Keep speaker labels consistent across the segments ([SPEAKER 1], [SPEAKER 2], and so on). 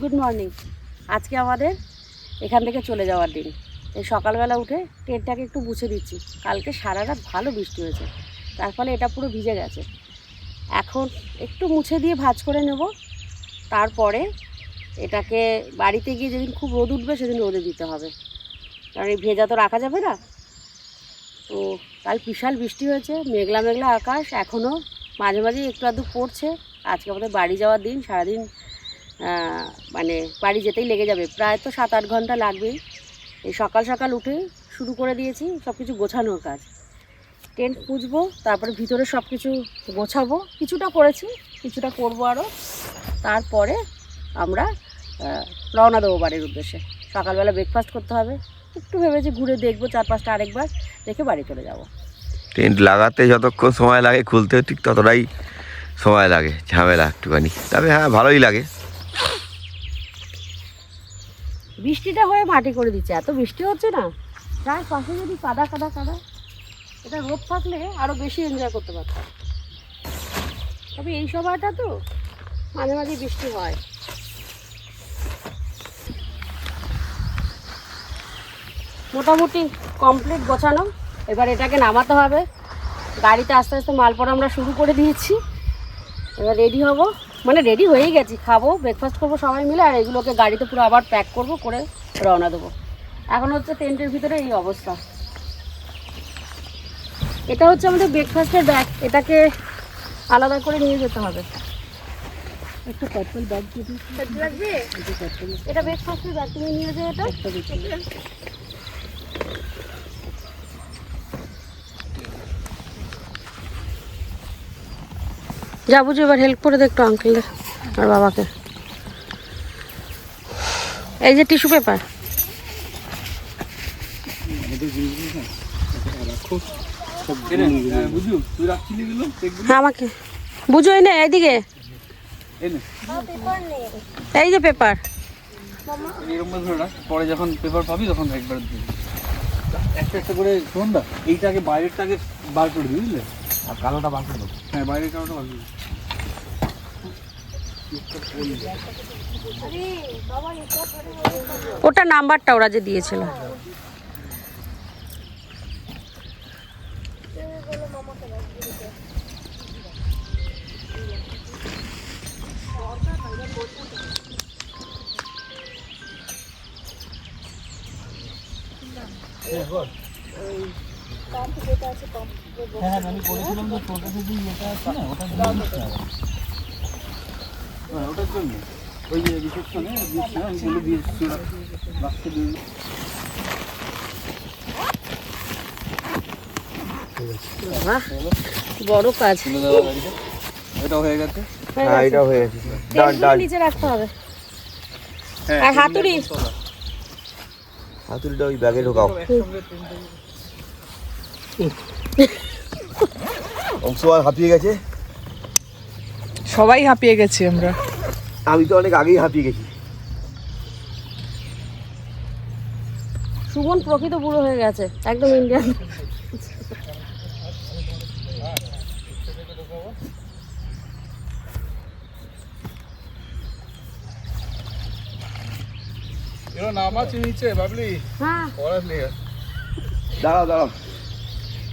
[SPEAKER 1] Good morning আজকে আমাদের এখান থেকে চলে যাওয়ার দিন। এই সকালবেলা উঠে টেন্টটাকে একটু মুছে দিচ্ছি। কালকে সারা রাত ভালো বৃষ্টি হয়েছে। তার ফলে এটা পুরো ভিজে গেছে। এখন একটু মুছে দিয়ে ভাঁজ করে নেব। তারপরে এটাকে বাড়িতে গিয়ে যেদিন খুব রোদ উঠবে সেদিন রোদে দিতে হবে। কারণ এই ভেজা তো রাখা যাবে না। তো কাল বিশাল বৃষ্টি হয়েছে, মেঘলা মেঘলা আকাশ। এখনও মাঝে মাঝে একটু আধটু পড়ছে। আজকে আমাদের বাড়ি যাওয়ার দিন, সারাদিন মানে বাড়ি যেতেই লেগে যাবে। প্রায় তো সাত আট ঘণ্টা লাগবেই। এই সকাল সকাল উঠে শুরু করে দিয়েছি সব কিছু গোছানোর কাজ। টেন্ট পুজবো, তারপরে ভিতরে সব কিছু গোছাবো। কিছুটা করেছি, কিছুটা করব আরও তারপরে আমরা রওনা দেবো বাড়ির উদ্দেশ্যে। সকালবেলা ব্রেকফাস্ট করতে হবে। একটু ভেবেছি ঘুরে দেখব, চার পাঁচটা আরেকবার দেখে বাড়ি চলে যাব।
[SPEAKER 2] টেন্ট লাগাতে যতক্ষণ সময় লাগে খুলতে ঠিক ততটাই সময় লাগে, ঝামেলা একটুখানি। তবে হ্যাঁ ভালোই লাগে।
[SPEAKER 1] বৃষ্টিটা হয়ে মাটি করে দিচ্ছে, এত বৃষ্টি হচ্ছে না। প্রায় পাশে যদি কাদা কাদা কাদা, এটা রোদ থাকলে আরও বেশি এনজয় করতে পারতাম। তবে এই সময়টা তো মাঝে মাঝে বৃষ্টি হয়। মোটামুটি কমপ্লিট গোছানো। এবার এটাকে নামাতে হবে। গাড়িতে আস্তে আস্তে মালপড়া আমরা শুরু করে দিয়েছি। এবার রেডি হব। মানে রেডি হয়েই গেছি খাব ব্রেকফাস্ট করব সবাই মিলে আর এগুলোকে গাড়িতে পুরো আবার প্যাক করব করে রওনা দেবো। এখন হচ্ছে টেন্টের ভিতরে এই অবস্থা। এটা হচ্ছে আমাদের ব্রেকফাস্টের ব্যাগ এটাকে আলাদা করে নিয়ে যেতে হবে। একটু পার্পল ব্যাগ লাগবে এটা ব্রেকফাস্টের ব্যাগ তুমি নিয়ে যাও এটা। যা বুঝি, এবার হেল্প করে দে একটু আঙ্কেলদের আর বাবাকে। এই যে টিস্যু পেপার হ্যাঁ আমাকে। বুঝো, এই নে, এইদিকে। এই যে পেপার
[SPEAKER 3] পরে যখন পেপার পাবি তখন একবার একটা একটা করে শোন দা এইটাকে বাইরেরটাকে বার করে দিবি, বুঝলে? আর কালোটা দেবো হ্যাঁ বাইরের কালোটা
[SPEAKER 1] ওটা নাম্বারটা ওরা যে দিয়েছিল।
[SPEAKER 3] ওটার জন্য ওই যে রিসেপশনে দিয়েছিলাম আমি বলে দিয়েছি ওরা দিয়ে
[SPEAKER 1] বড় কাজ
[SPEAKER 3] এটা হয়ে গেছে
[SPEAKER 2] হ্যাঁ এটা হয়ে গেছে ডান ডান
[SPEAKER 1] নিচে রাখতে হবে
[SPEAKER 3] হ্যাঁ
[SPEAKER 1] আর হাতুড়ি
[SPEAKER 2] হাতুড়িটা ওই ব্যাগে ঢোকাও অংশ আর হাঁপিয়ে গেছে?
[SPEAKER 4] সবাই হাঁপিয়ে গেছি আমরা।
[SPEAKER 2] আমি তো অনেক আগেই হাঁপিয়ে গেছি।
[SPEAKER 1] সুমন প্রকৃত বুড়ো হয়ে গেছে একদম ইন্ডিয়ান
[SPEAKER 3] নাম আছে নিচে বাবলি।
[SPEAKER 1] হ্যাঁ।
[SPEAKER 2] দাঁড়াও দাঁড়াও
[SPEAKER 3] এখানে
[SPEAKER 1] হ্যাঁ একটু ঘাসের উপর রাখ।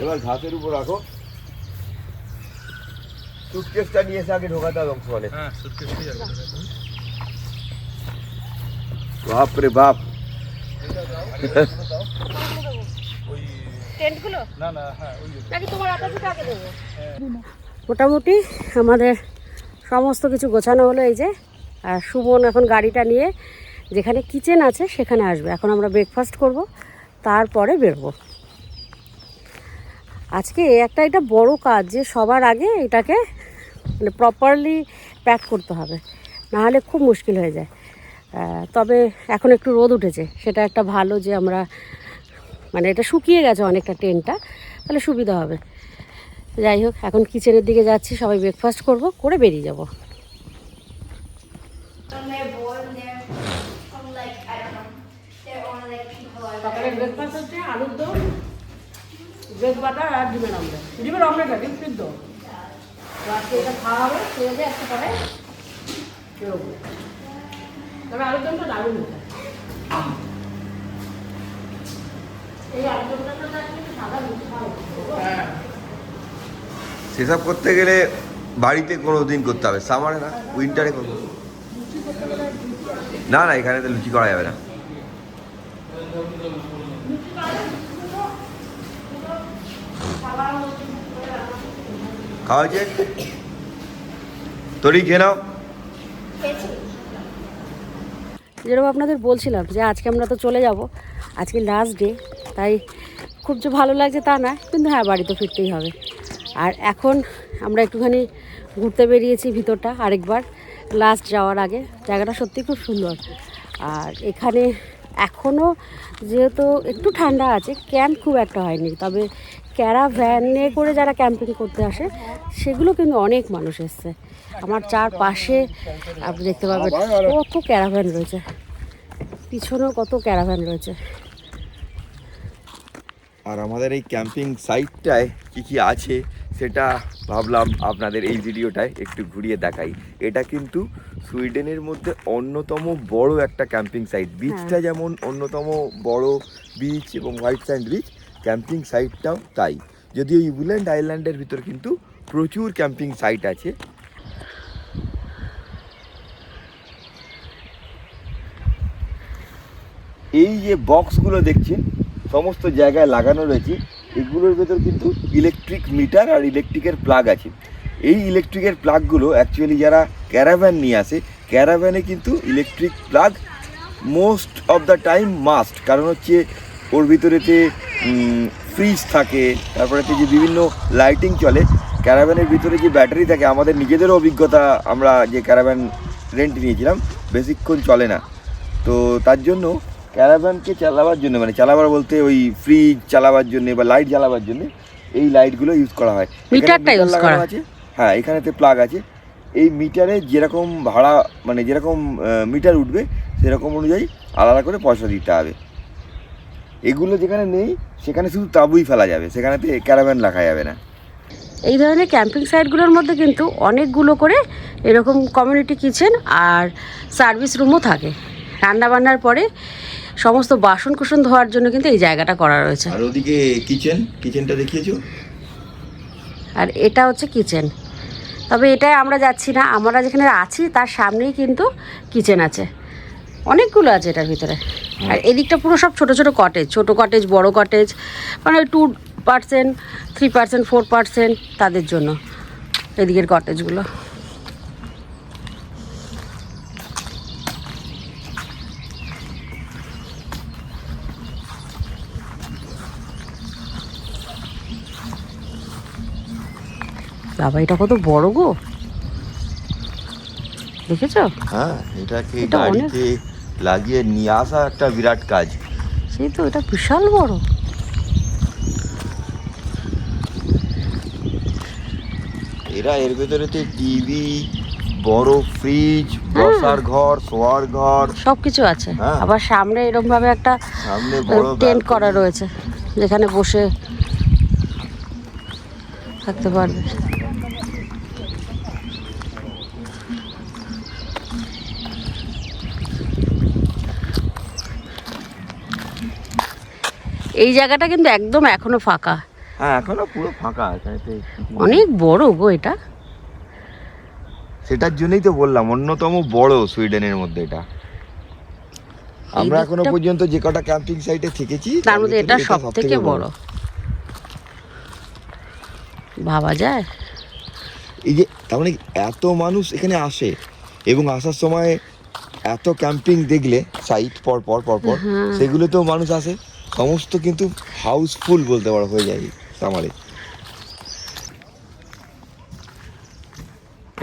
[SPEAKER 2] এবার ঘাসের উপর রাখো। সুটকেসটা নিয়ে এসে আগে ঢোকাতে হবে অংশ মানে
[SPEAKER 3] হ্যাঁ
[SPEAKER 2] বাপ রে বাপ।
[SPEAKER 1] টেন্টগুলো?
[SPEAKER 3] না না হ্যাঁ
[SPEAKER 1] মোটামুটি আমাদের সমস্ত কিছু গোছানো হলো এই যে। আর সুমন এখন গাড়িটা নিয়ে যেখানে কিচেন আছে সেখানে আসবে। এখন আমরা ব্রেকফাস্ট করব। তারপরে বেরোবো। আজকে একটা এটা বড় কাজ যে সবার আগে এটাকে মানে প্রপারলি প্যাক করতে হবে, নাহলে খুব মুশকিল হয়ে যায়। তবে এখন একটু রোদ উঠেছে, সেটা একটা ভালো যে আমরা মানে এটা শুকিয়ে গেছে অনেকটা টেনটা, তাহলে সুবিধা হবে। যাই হোক, এখন কিচেনের দিকে যাচ্ছি, সবাই ব্রেকফাস্ট করব, করে বেরিয়ে যাব। সকালের ব্রেকফাস্ট হচ্ছে আলুর দম ব্রেড বাটার আর ডিমের অমলেট ডিমের ডিম সিদ্ধ। তো আজকে এটা খাওয়া হবে একটা পরে তবে দারুণ একটু সাদা মিষ্টি ভালো
[SPEAKER 2] সেসব করতে গেলে বাড়িতে কোনো দিন করতে হবে সামারে না উইন্টারে করব। না না এখানে তো লুচি করা যাবে না। খাওয়া তোরই খেয়ে নাও।
[SPEAKER 1] যেরকম আপনাদের বলছিলাম যে আজকে আমরা তো চলে যাব, আজকে লাস্ট ডে তাই খুব যে ভালো লাগছে তা না, কিন্তু হ্যাঁ বাড়ি তো ফিরতেই হবে। আর এখন আমরা একটুখানি ঘুরতে বেরিয়েছি ভিতরটা আরেকবার লাস্ট যাওয়ার আগে। জায়গাটা সত্যি খুব সুন্দর। আর এখানে এখনও যেহেতু একটু ঠান্ডা আছে ক্যাম্প খুব একটা হয়নি। তবে ক্যারাভ্যানে করে যারা ক্যাম্পিং করতে আসে, সেগুলো কিন্তু অনেক মানুষ এসছে। আমার চারপাশে আপনি দেখতে পাবেন কত ক্যারাভ্যান রয়েছে। পিছনেও কত ক্যারাভ্যান রয়েছে।
[SPEAKER 2] আর আমাদের এই ক্যাম্পিং সাইটটায় কি কি আছে, সেটা ভাবলাম আপনাদের এই ভিডিওটায় একটু ঘুরিয়ে দেখাই। এটা কিন্তু সুইডেনের মধ্যে অন্যতম বড় একটা ক্যাম্পিং সাইট। বিচটা যেমন অন্যতম বড় বিচ এবং হোয়াইট স্যান্ড বিচ ক্যাম্পিং সাইটটাও তাই। যদিও ইউল্যান্ড আইল্যান্ডের ভিতর কিন্তু প্রচুর ক্যাম্পিং সাইট আছে। এই যে বক্সগুলো দেখছেন সমস্ত জায়গায় লাগানো রয়েছে এগুলোর ভেতর কিন্তু ইলেকট্রিক মিটার আর ইলেকট্রিকের প্লাগ আছে। এই ইলেকট্রিকের প্লাগগুলো অ্যাকচুয়ালি যারা ক্যারাভ্যান নিয়ে আসে। ক্যারাভ্যানে কিন্তু electric plug most of the time must কারণ হচ্ছে ওর ভিতরেতে ফ্রিজ থাকে তারপরে যে বিভিন্ন লাইটিং চলে। ক্যারাভ্যানের ভিতরে যে ব্যাটারি থাকে আমাদের নিজেদেরও অভিজ্ঞতা আমরা যে ক্যারাভ্যান রেন্ট নিয়েছিলাম বেশিক্ষণ চলে না। তো তার জন্য ক্যারাভ্যানকে চালাবার জন্য মানে চালাবার বলতে ওই ফ্রিজ চালাবার জন্য বা লাইট জ্বালাবার জন্য এই লাইটগুলো ইউজ করা হয়। আছে। হ্যাঁ এখানেতে প্লাগ আছে। এই মিটারে যেরকম ভাড়া মানে যেরকম মিটার উঠবে সেরকম অনুযায়ী আলাদা করে পয়সা দিতে হবে। এগুলো যেখানে নেই সেখানে শুধু তাঁবুই ফেলা যাবে সেখানেতে ক্যারাভ্যান রাখা যাবে না।
[SPEAKER 1] এই ধরনের ক্যাম্পিং সাইটগুলোর মধ্যে কিন্তু অনেকগুলো করে এরকম কমিউনিটি কিচেন আর সার্ভিস রুমও থাকে। রান্না বান্নার পরে সমস্ত বাসন কুসন ধোয়ার জন্য কিন্তু এই জায়গাটা করা রয়েছে।
[SPEAKER 2] আর ওদিকে কিচেন কিচেনটা দেখিয়েছো?
[SPEAKER 1] আর এটা হচ্ছে কিচেন তবে এটাই আমরা যাচ্ছি না আমরা যেখানে আছি তার সামনেই কিন্তু কিচেন আছে। অনেকগুলো আছে এটার ভিতরে। আর এদিকটা পুরো সব ছোট ছোট কটেজ ছোট কটেজ বড় কটেজ মানে ওই two percent three percent four percent তাদের জন্য এদিকের কটেজগুলো বাবা এটা কত বড় গো। দেখেছ?
[SPEAKER 2] হ্যাঁ এটাকে
[SPEAKER 1] এটা অনেক-
[SPEAKER 2] গাড়িতে লাগিয়ে নিয়ে আসা একটা বিরাট কাজ।
[SPEAKER 1] সেই তো এটা বিশাল বড়।
[SPEAKER 2] এরা এর ভেতরেতে টিভি বড় ফ্রিজ বসার ঘর শোয়ার ঘর।
[SPEAKER 1] সবকিছু আছে।
[SPEAKER 2] হ্যাঁ।
[SPEAKER 1] আবার সামনে এরকম ভাবে একটা
[SPEAKER 2] সামনে বড়
[SPEAKER 1] টেন্ট
[SPEAKER 2] balcony।
[SPEAKER 1] করা রয়েছে যেখানে বসে থাকতে পারবে। এই জায়গাটা কিন্তু একদম এখনও ফাঁকা।
[SPEAKER 2] হ্যাঁ এখনও পুরো ফাঁকা
[SPEAKER 1] অনেক বড় গো এটা।
[SPEAKER 2] সেটার জন্যই তো বললাম অন্যতম বড় সুইডেনের মধ্যে এটা। আমরা
[SPEAKER 1] এখনও
[SPEAKER 2] পর্যন্ত যে কটা ক্যাম্পিং সাইটে থেকেছি
[SPEAKER 1] তার মধ্যে এটা সব থেকে বড়। ভাবা যায়?
[SPEAKER 2] এই যে তার মানে এত মানুষ এখানে আসে এবং আসার সময় এত ক্যাম্পিং দেখলে সাইট পর পর পর পর
[SPEAKER 1] হ্যাঁ।
[SPEAKER 2] সেগুলোতেও মানুষ আসে। সমস্ত কিন্তু হাউসফুল বলতে পারো, হয়ে যায় সামারে।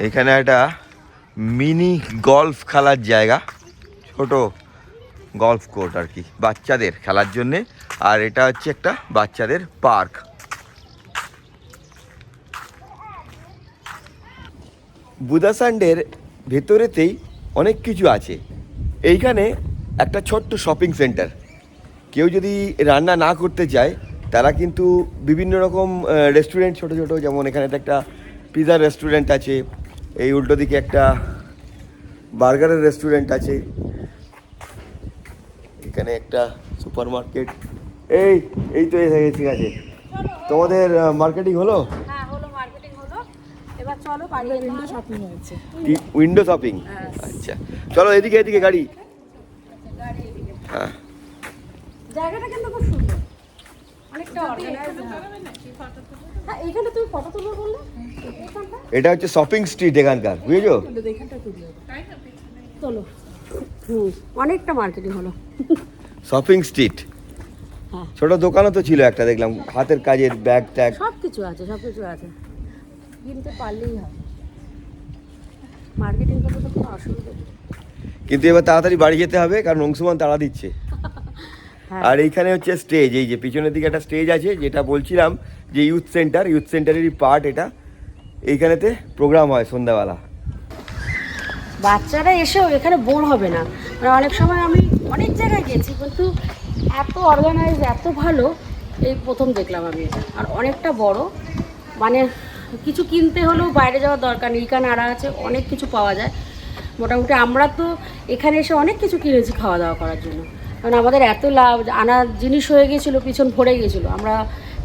[SPEAKER 2] এখানে একটা মিনি গলফ খেলার জায়গা, ছোট গলফ কোর্ট আর কি, বাচ্চাদের খেলার জন্যে। আর এটা হচ্ছে একটা বাচ্চাদের পার্ক বুদাসান্ডের ভেতরেতেই অনেক কিছু আছে। এইখানে একটা ছোট্ট শপিং সেন্টার কেউ যদি রান্না না করতে চায় তারা কিন্তু বিভিন্ন রকম রেস্টুরেন্ট ছোট ছোট যেমন এখানে একটা পিৎজা রেস্টুরেন্ট আছে এই উল্টো দিকে একটা বার্গারের রেস্টুরেন্ট আছে এখানে একটা সুপার মার্কেট এই এই তো এসে গেছি আছে। তোমাদের মার্কেটিং হলো?
[SPEAKER 1] হ্যাঁ হলো মার্কেটিং হলো। এবার চলো বাড়ি উইন্ডো শপিং
[SPEAKER 2] উইন্ডো শপিং আচ্ছা চলো এদিকে এদিকে গাড়ি। হ্যাঁ।
[SPEAKER 1] জায়গাটা কিন্তু খুব সুন্দর। অনেকটা হ্যাঁ। এইখানে তুমি ফটো তুলবে বললে?
[SPEAKER 2] এটা হচ্ছে শপিং স্ট্রিট এখানকার বুঝেছ?
[SPEAKER 1] চলো। হুম অনেকটা মার্কেটিং হলো।
[SPEAKER 2] শপিং স্ট্রিট
[SPEAKER 1] হ্যাঁ।
[SPEAKER 2] ছোট দোকানও তো ছিল একটা দেখলাম হাতের কাজের ব্যাগ ট্যাগ
[SPEAKER 1] সব কিছু আছে সব কিছু আছে। কিনতে পারলেই হয়। মার্কেটিং করতে তো কোনো অসুবিধা
[SPEAKER 2] কিন্তু এবার তাড়াতাড়ি বাড়ি যেতে হবে কারণ অংশুমান তাড়া দিচ্ছে।
[SPEAKER 1] হ্যাঁ
[SPEAKER 2] আর এইখানে হচ্ছে স্টেজ এই যে পিছনের দিকে একটা স্টেজ আছে যেটা বলছিলাম যে ইউথ সেন্টার ইউথ সেন্টারেরই পার্ট এটা। এইখানেতে প্রোগ্রাম হয় সন্ধ্যাবেলা।
[SPEAKER 1] বাচ্চারা এসেও এখানে বোর হবে না। মানে অনেক সময় আমি অনেক জায়গায় গেছি কিন্তু এত অর্গানাইজ এত ভালো এই প্রথম দেখলাম আমি এটা। আর অনেকটা বড়। মানে কিছু কিনতে হলেও বাইরে যাওয়ার দরকার নেই। এখানে আড়া আছে অনেক কিছু পাওয়া যায়। মোটামুটি আমরা তো এখানে এসে অনেক কিছু কিনেছি খাওয়া দাওয়া করার জন্য। কারণ আমাদের এত লাভ আনার জিনিস হয়ে গেছিল পিছন ভরে গেছিল। আমরা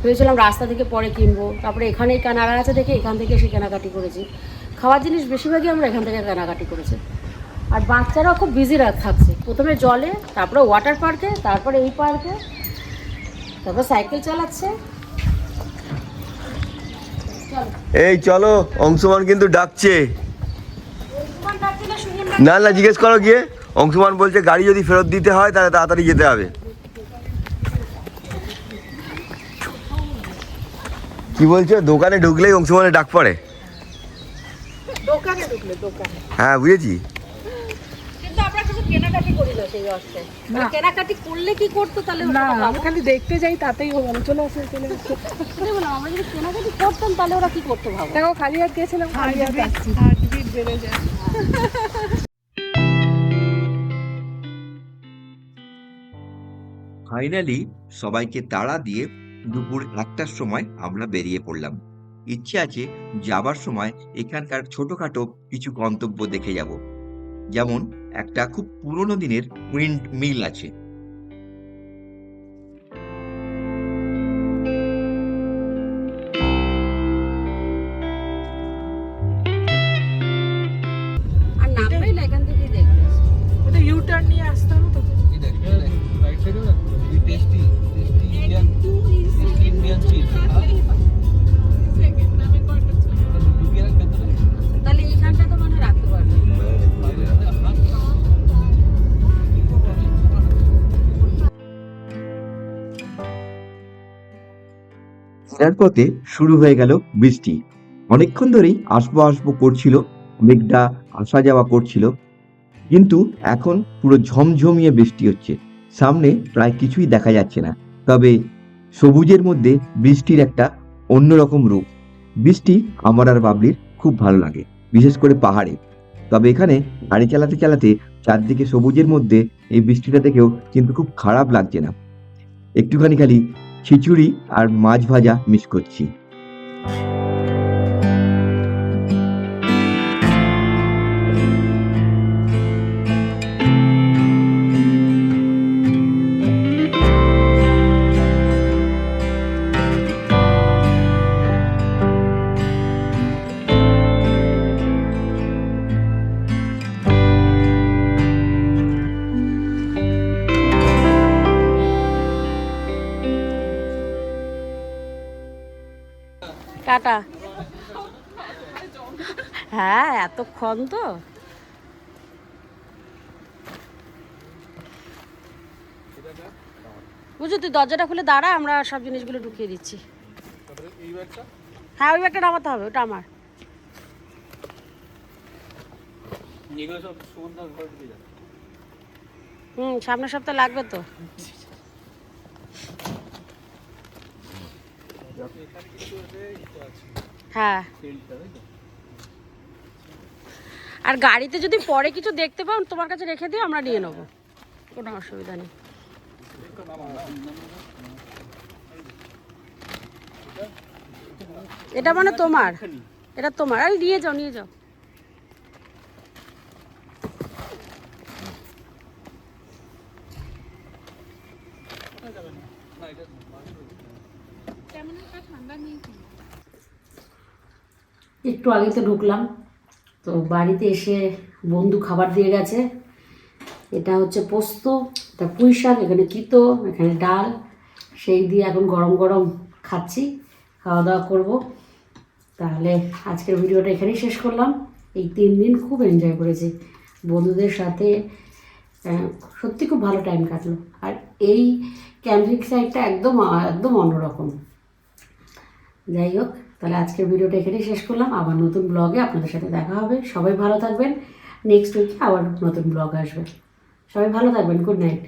[SPEAKER 1] ভেবেছিলাম রাস্তা থেকে পরে কিনবো তারপরে এখানে কানাড়া আছে দেখে এখান থেকে সে কেনাকাটি করেছি। খাওয়ার জিনিস বেশিরভাগই আমরা এখান থেকে কেনাকাটি করেছি। আর বাচ্চারাও খুব বিজি থাকছে। প্রথমে জলে তারপরে ওয়াটার পার্কে তারপরে এই পার্কে তারপর সাইকেল চালাচ্ছে।
[SPEAKER 2] এই চলো অংশমান কিন্তু ডাকছে।
[SPEAKER 1] না
[SPEAKER 2] না জিজ্ঞেস করো গিয়ে। অংশুমান বলছে গাড়ি যদি ফেরত দিতে হয় তাহলে তাড়াতাড়ি যেতে হবে। কি বলছো? দোকানে ঢুকলেই অংশুমানের ডাক পড়ে। হ্যাঁ বুঝেছি।
[SPEAKER 4] খালি দেখতে যাই তাতেই হবে
[SPEAKER 5] ফাইনালি সবাইকে তাড়া দিয়ে দুপুর একটার সময় আমরা বেরিয়ে পড়লাম। ইচ্ছে আছে যাবার সময় এখানকার ছোটখাটো কিছু গন্তব্য দেখে যাব। যেমন, একটা খুব পুরনো দিনের উইন্ড মিল আছে। ফেরার পথে শুরু হয়ে গেল বৃষ্টি। অনেকক্ষণ ধরেই আসব আসব করছিল, মেঘটা আসা যাওয়া করছিল। কিন্তু এখন পুরো ঝমঝমিয়ে বৃষ্টি হচ্ছে। সামনে প্রায় কিছুই দেখা যাচ্ছে না। তবে সবুজের মধ্যে বৃষ্টির একটা অন্যরকম রূপ। বৃষ্টি আমার আর বাবলির খুব ভালো লাগে, বিশেষ করে পাহাড়ে। তবে এখানে গাড়ি চালাতে চালাতে চারদিকে সবুজের মধ্যে এই বৃষ্টিটা দেখেও কিন্তু খুব খারাপ লাগছে না। একটুখানি খালি খিচুড়ি আর মাছ ভাজা মিস করছি।
[SPEAKER 1] এতক্ষণ তো? বুঝলি তুই দরজাটা খুলে দাঁড়া আমরা সব জিনিসগুলো ঢুকিয়ে দিচ্ছি। হ্যাঁ ওই ব্যাগটা নামাতে হবে ওটা আমার। হুম সামনের সপ্তাহে লাগবে তো। হ্যাঁ। আর গাড়িতে যদি পরে কিছু দেখতে পাও, তোমার কাছে রেখে দিও, আমরা নিয়ে নেব। কোনো অসুবিধা নেই। এটা মানে তোমার। এটা তোমার। আর, নিয়ে যাও নিয়ে যাও।
[SPEAKER 4] একটু
[SPEAKER 1] আগে তো ঢুকলাম। তো বাড়িতে এসে বন্ধু খাবার দিয়ে গেছে। এটা হচ্ছে পোস্ত, এটা পুঁই শাক, এখানে কিতো, এখানে ডাল, সেই দিয়ে এখন গরম গরম খাচ্ছি, খাওয়া দাওয়া করব। তাহলে আজকের ভিডিওটা এখানেই শেষ করলাম। এই তিন দিন খুব এনজয় করেছি। বন্ধুদের সাথে সত্যি খুব ভালো টাইম কাটলো। আর এই ক্যাম্পিং সাইডটা একদম একদম অন্যরকম। যাই হোক তাহলে আজকের ভিডিওটা এখানেই শেষ করলাম। আবার নতুন ব্লগে আপনাদের সাথে দেখা হবে। সবাই ভালো থাকবেন। নেক্সট উইকে আবার নতুন ব্লগ আসবে। সবাই ভালো থাকবেন। Good night